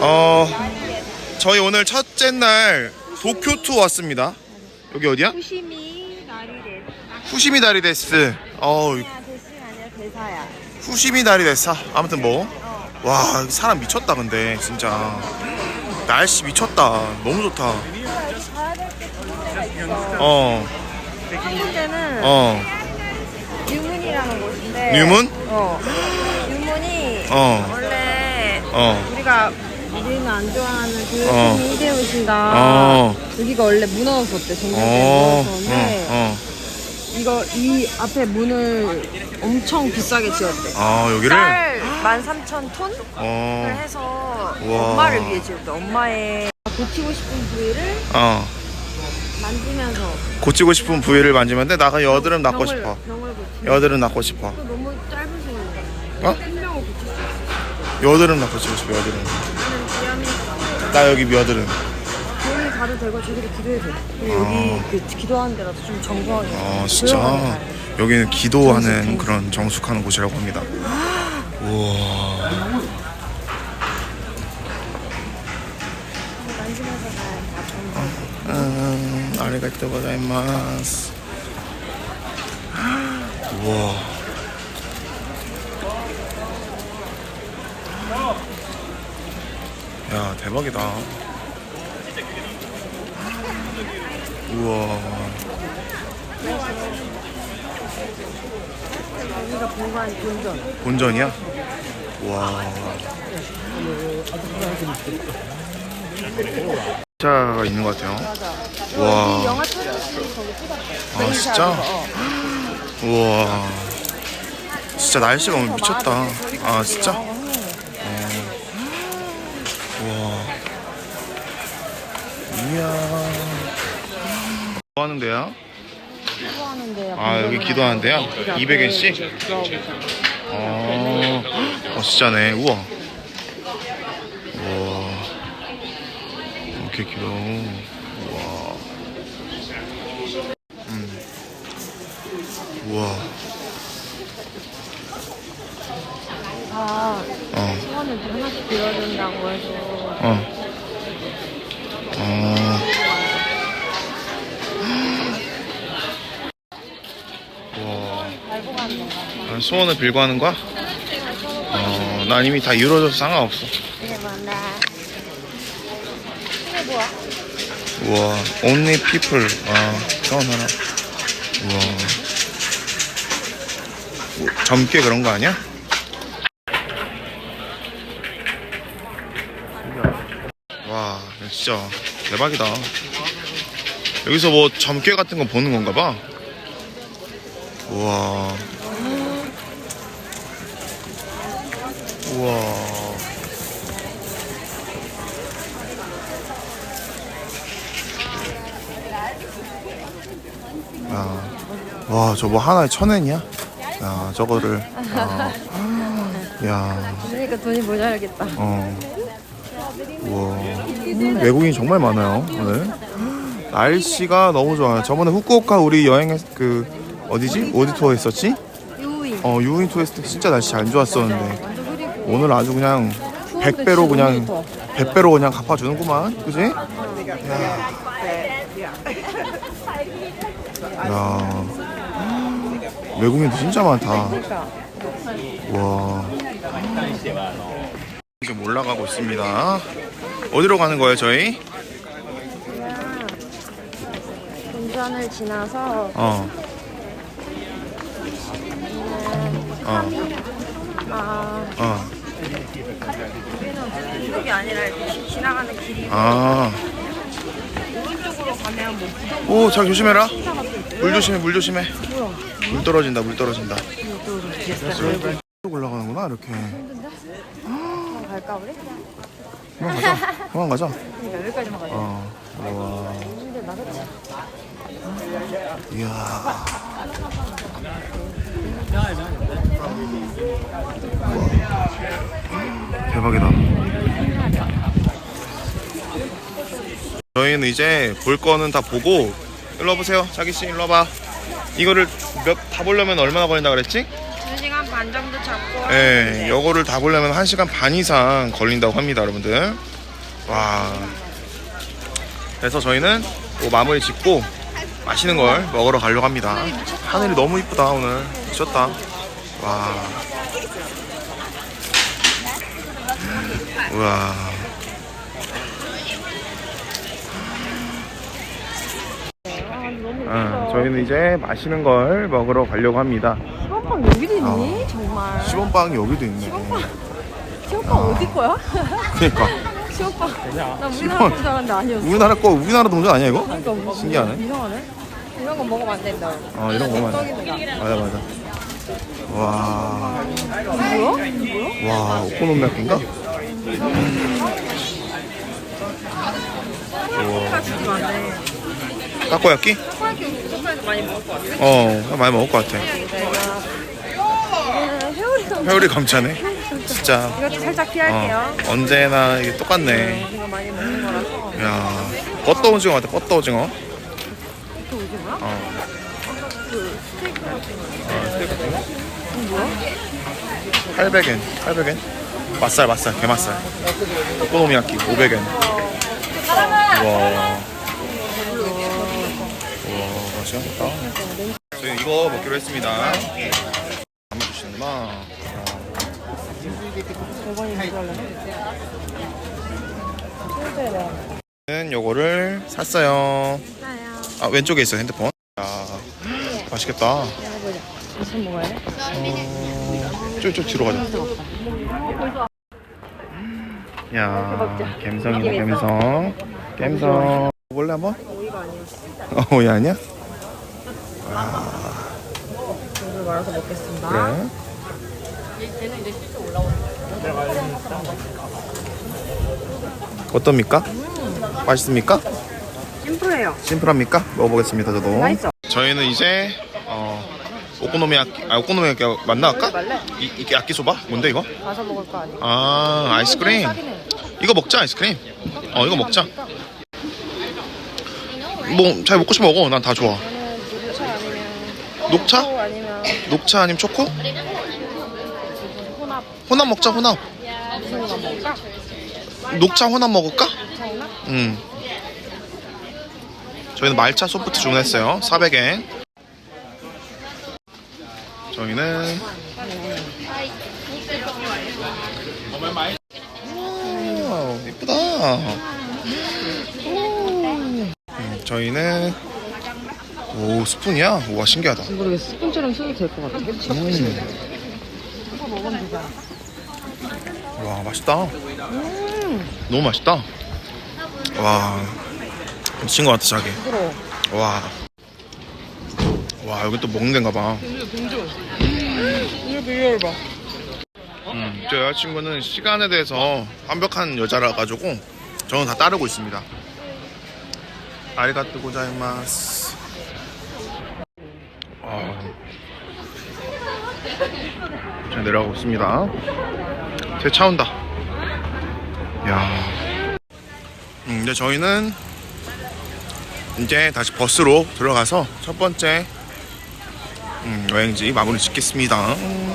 어, 저희 오늘 첫째 날 도쿄 투 왔습니다. 여기 어디야? 후시미 나리데. 후시미 다리 데스. 어. 후시미 다리 데스. 아무튼 뭐. 와, 여기 사람 미쳤다 근데 진짜. 날씨 미쳤다. 너무 좋다. 어, 한 군데는 어, 유문이라는 곳인데. 유문? 어. 유문이 어, 원래 어, 우리가 우리는 안 좋아하는 그 어. 이대우신가 어, 여기가 원래 무너졌었대 정경태 어, 무너졌었는데 어, 이거 이 앞에 문을 엄청 비싸게 지었대 어. 아, 여기를? 쌀 13,000톤을 어, 해서 우와. 엄마를 위해 지었대 엄마의 고치고 싶은 부위를 어. 만지면서 고치고 싶은 부위를 만지면 돼. 나가 여드름 낳고 병을- 싶어. 병을 고치 여드름 낳고 싶어. 또 너무 짧은 시간이야 어? 여드름 낳고 싶어, 여드름. 나는 비염이 나 여기 여드름. 돈이 가도 되고 저기도 기도해도 돼 여기 그 기도하는 데라도 좀 정성하게 아, 진짜. 가야 돼. 여기는 기도하는 그런 정숙하는 곳이라고 합니다. 우와. 만지면서 가야 돼 음, 아리가또 고자이마스. 우와. 야, 대박이다. 우와. 여기가 본관 본전 본전이야? 와. 자가 있는 것 같아요. 맞아 와. 여기 영화 촬영실이 거기 찍었대 아, 진짜? 우와. 진짜 날씨가 오늘 미쳤다. 아, 진짜? 이야. 뭐 하는 데야? 기도하는데요 아, 여기 기도하는 데야? 200엔씩? 어, 어, 진짜네. 우와. 우와. 이렇게 기도. 우와. 음. 우와. 아 어, 소원을 이렇게 하나씩 빌어준다고 해서 와. 난 소원을 빌고 하는 거야? 어, 난 이미 다 이루어져서 상관없어. 우와, only people. 아, 소원 하나. 우와. 뭐, 젊게 그런 거 아니야? 와, 진짜 대박이다. 여기서 뭐 점괘 같은 거 보는 건가 봐. 우와. 우와. 야, 와, 저거 하나에 천 엔이야? 야, 저거를. 야, 야, 그러니까 돈이 모자라겠다 어. 우와. 외국인이 정말 많아요, 오늘. 날씨가 너무 좋아요. 저번에 후쿠오카 우리 여행했, 그, 어디지? 어디 투어 했었지? 유인 어, 유인 투어 했을 때 진짜 날씨 안 좋았었는데. 완전 흐리고 오늘 아주 그냥 100배로 그냥, 100배로 그냥 갚아주는구만. 그지? 야. 야. 외국인도 진짜 많다. 와. 지금 올라가고 있습니다. 어디로 가는 거예요, 저희? 그냥 본전을 지나서 어. 어. 아 어. 아니라 이렇게 지나가는 길이 아. 오른쪽으로 가면 뭐 부동 오, 잘 조심해라. 물 조심해, 물 조심해. 물 떨어진다, 물 떨어진다. 쭉 올라가는구나, 이렇게. 갈까 우리? 그만 가자. 그만 가자. 그러니까 여기까지만 가자 어. 와. 나? 이야. 대박이다. 저희는 이제 볼 거는 다 보고 일로 와보세요. 자기 씨 일로 와봐. 이거를 몇 다 보려면 얼마나 걸린다 그랬지? 2시간 반 정도 잡고 예, 요거를 다 보려면 1시간 반 이상 걸린다고 합니다, 여러분들. 와. 그래서 저희는 또 마무리 짓고 맛있는 걸 먹으러 가려고 합니다. 하늘이 너무 이쁘다 오늘. 미쳤다. 와. 우와. 아, 저희는 이제 맛있는 걸 먹으러 가려고 합니다. 시원빵 여기도 있니? 정말. 시범빵이 여기도 있네. 시원빵 어디 거야? 그러니까 시원빵. 나 우리나라. 건 줄 알았는데 아니었어. 우리나라 거 우리나라 동전 아니야 이거? 그러니까 뭐- 신기하네. 이상하네. 이런 거 먹으면 안 된다. 어 이런 거 맞아. 맞아 맞아. 와. 이거 뭐야? 이거 뭐야? 와 오코노미야끼인가? 가 주지 마네. 타코야끼? 초콜릿 많이 먹을 것 같아. 어 많이 먹을 것 같아. 회오리 좀. 회오리 감자네. 진짜 이것도 살짝 어, 피할게요. 언제나 이게 똑같네. 이거 많이 먹는 거라서. 야 뻗떠 오징어 같아 뻗떠 오징어. 또 오지 뭐야? 어. 그 같은 거. 어, 스테이크 같은 거? 이거 뭐야? 800엔 800엔 맛살 맛살 게맛살 오코노미야끼 500엔 우와 우와 맛있겠다 저희 이거 먹기로 했습니다 담아주시는구나 저는 요거를 샀어요. 아 왼쪽에 있어 핸드폰 야 맛있겠다 해보자. 무슨 먹어야 돼? 어... 쭉쭉 뒤로 가자 야 갬성이다 갬성 갬성 먹을래 한번? 어, 오이 아니야? 이걸 말아서 먹겠습니다. 그래 어떻습니까? 맛있습니까? 심플해요. 심플합니까? 먹어보겠습니다 저도 맛있어. 저희는 이제 어, 오코노미야끼 아 오코노미야끼 맞나 아까? 이, 이게 야끼소바? 뭔데 이거? 가서 먹을 거 아니야? 아 아이스크림. 이거 먹자 아이스크림 어 이거 먹자 뭐 잘 먹고 싶어 먹어 난 다 좋아 녹차 녹차 아니면 초코? 혼합 혼합 먹자 혼합 무슨 거 먹을까? 녹차 혼합 먹을까? 음. 저희는 말차 소프트 주문했어요 400엔 저희는 오, 예쁘다 음, 저희는 오 스푼이야? 우와 신기하다 모르겠어. 스푼처럼 써도 될 것 같아. 음. 이거 먹으면 되잖아. 와 맛있다 음, 너무 맛있다 와 미친 것 같아 자기 부드러워. 와. 와, 여기 또 먹는 데인가 봐. 이거 비주얼 봐. 음, 제 여자친구는 시간에 대해서 완벽한 여자라 가지고 저는 다 따르고 있습니다. 아리가또 고자이마스. 아. 잘 내려가고 있습니다. 제차 온다. 야. 음, 이제 저희는 이제 다시 버스로 들어가서 첫 번째 음, 여행지 마무리 짓겠습니다. 음.